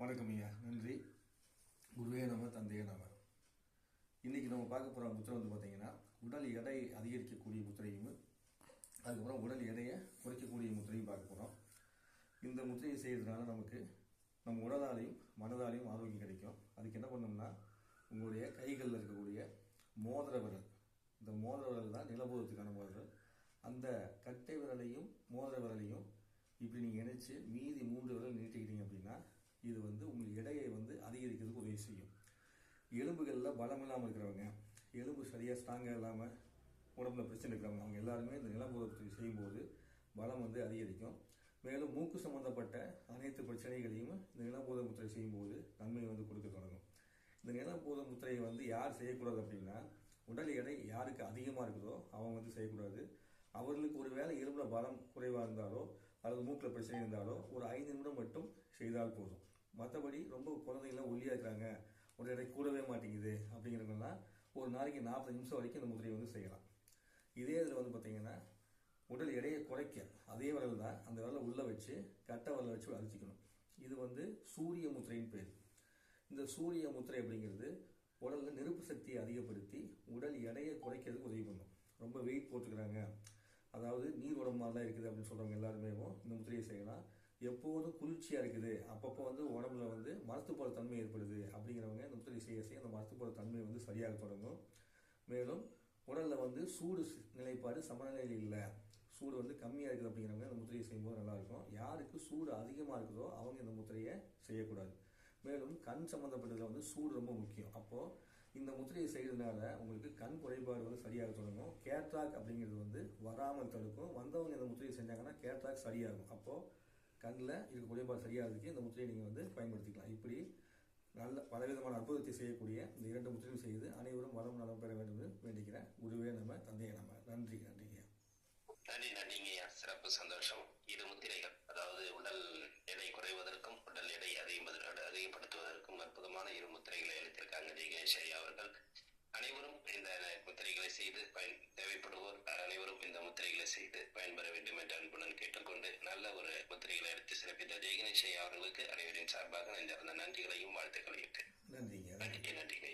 வணக்கம் ஐயா நன்றி. குருவே நம தந்தைய நம. இன்னைக்கு நம்ம பார்க்க போகிற முத்திரை வந்து பார்த்தீங்கன்னா உடல் எடை அதிகரிக்கக்கூடிய முத்திரையும் அதுக்கப்புறம் உடல் எடையை குறைக்கக்கூடிய முத்திரையும் பார்க்க போகிறோம் இந்த முத்திரையை செய்கிறதுனால நமக்கு நம்ம உடலாலையும் மனதாலையும் ஆரோக்கியம் கிடைக்கும். அதுக்கு என்ன பண்ணோம்னா உங்களுடைய கைகளில் இருக்கக்கூடிய மோதிர விரல் இந்த மோதிர விரல் தான் நிலபோதத்துக்கான மோதிரல் அந்த கட்டை விரலையும் மோதிர விரலையும் இப்படி நீங்கள் இணைச்சி மீதி மூன்று விரல் நீட்டிக்கிட்டீங்க அப்படின்னா இது வந்து உங்கள் எடையை வந்து அதிகரிக்கிறதுக்கு உதவி செய்யும். எலும்புகளில் பலம் இல்லாமல் இருக்கிறவங்க எலும்பு சரியாக ஸ்ட்ராங்காக இல்லாமல் உடம்புல பிரச்சனை இருக்கிறவங்க அவங்க எல்லாருமே இந்த நிலபோதத்தை செய்யும்போது பலம் வந்து அதிகரிக்கும். மேலும் மூக்கு சம்பந்தப்பட்ட அனைத்து பிரச்சனைகளையும் இந்த நிலபோத முத்திரை செய்யும்போது நன்மை வந்து கொடுக்க தொடங்கும். இந்த நிலபோத முத்திரையை வந்து யார் செய்யக்கூடாது அப்படின்னா உடல் எடை யாருக்கு அதிகமாக இருக்குதோ அவங்க வந்து செய்யக்கூடாது. அவர்களுக்கு ஒரு வேளை எலும்புல பலம் குறைவாக இருந்தாலோ அல்லது மூக்கில் பிரச்சனை இருந்தாலோ ஒரு ஐந்து நிமிடம் மட்டும் செய்தால் போதும். மற்றபடி ரொம்ப குழந்தைங்களாம் ஒல்லியாக இருக்கிறாங்க. உடல் எடை கூடவே மாட்டேங்குது அப்படிங்கிறவங்கலாம் ஒரு நாளைக்கு நாற்பது நிமிஷம் வரைக்கும் இந்த முத்திரையை வந்து செய்யலாம். இதே இதில் வந்து பார்த்தீங்கன்னா உடல் எடையை குறைக்க அதே விரல் தான் அந்த விரலை உள்ளே வச்சு கட்டை விரலை வச்சு அழுத்திக்கணும் இது வந்து சூரிய முத்திரைன்னு பேர். இந்த சூரிய முத்திரை அப்படிங்கிறது உடலில் நெருப்பு சக்தியை அதிகப்படுத்தி உடல் எடையை குறைக்கிறதுக்கு உதவி பண்ணும். ரொம்ப வெயிட் போட்டுக்கிறாங்க. அதாவது நீர் உடம்பு மாதிரிலாம் இருக்குது அப்படின்னு சொல்றவங்க எல்லாருமே இந்த முத்திரையை செய்யலாம். எப்போதும் குளிர்ச்சியா இருக்குது. அப்பப்போ வந்து உடம்புல வந்து மரத்து போல தன்மை ஏற்படுது அப்படிங்கிறவங்க இந்த முத்திரை செய்ய செய்ய அந்த மரத்து போல தன்மை வந்து சரியாக தொடங்கும். மேலும் உடல்ல வந்து சூடு நிலைப்பாடு சமநிலையில் இல்லை. சூடு வந்து கம்மியா இருக்குது அப்படிங்கிறவங்க இந்த முத்திரையை செய்யும்போது நல்லா இருக்கும் யாருக்கு சூடு அதிகமா இருக்குதோ அவங்க இந்த முத்திரையை செய்யக்கூடாது. மேலும் கண் சம்பந்தப்பட்டதுல வந்து சூடு ரொம்ப முக்கியம். அப்போ முத்திரையை செய்கிறதுனால உங்களுக்கு கண் குறைபாடு வந்து சரியாக தொடங்கும். கேட்ராக் அப்படிங்கிறது வந்து வராமல் தடுக்கும். வந்தவங்க இந்த முத்திரையை செஞ்சாங்கன்னா கேட்ராக் சரியாகும். அப்போது கண்ணில் இருக்க குறைபாடு சரியாகிறதுக்கு இந்த முத்திரையை நீங்கள் வந்து பயன்படுத்திக்கலாம். இப்படி நல்ல பலவிதமான அற்புதத்தை செய்யக்கூடிய இந்த இரண்டு முத்திரையும் செய்து அனைவரும் வளம் நலம் பெற வேண்டும் என்று வேண்டிக்கிறேன். குருவே நம்ம தந்தையை நம்ம நன்றி நன்றிங்க நன்றி நன்றிங்கய்யா. சிறப்பு சந்தோஷம். இரு முத்திரைகள் அதாவது உடல் எடை குறைவதற்கும் உடல் எடை அதிகப்படுத்துவதற்கும் அற்புதமான இரு முத்திரைகளை ஜெயகணேஷ் ஐயா அவர்கள் அனைவரும் இந்த முத்திரைகளை செய்து பயன் தேவைப்படுவோர் அனைவரும் இந்த முத்திரைகளை செய்து பயன்பெற வேண்டும் என்று அன்புடன் கேட்டுக்கொண்டு நல்ல ஒரு முத்திரைகளை எடுத்து சிறப்பித்த ஜெயகணேஷ் ஐயா அவர்களுக்கு அனைவரின் சார்பாக நெஞ்சார்ந்த நன்றிகளையும் வாழ்த்துக்களையும் நன்றிங்க. நன்றி நன்றிங்க.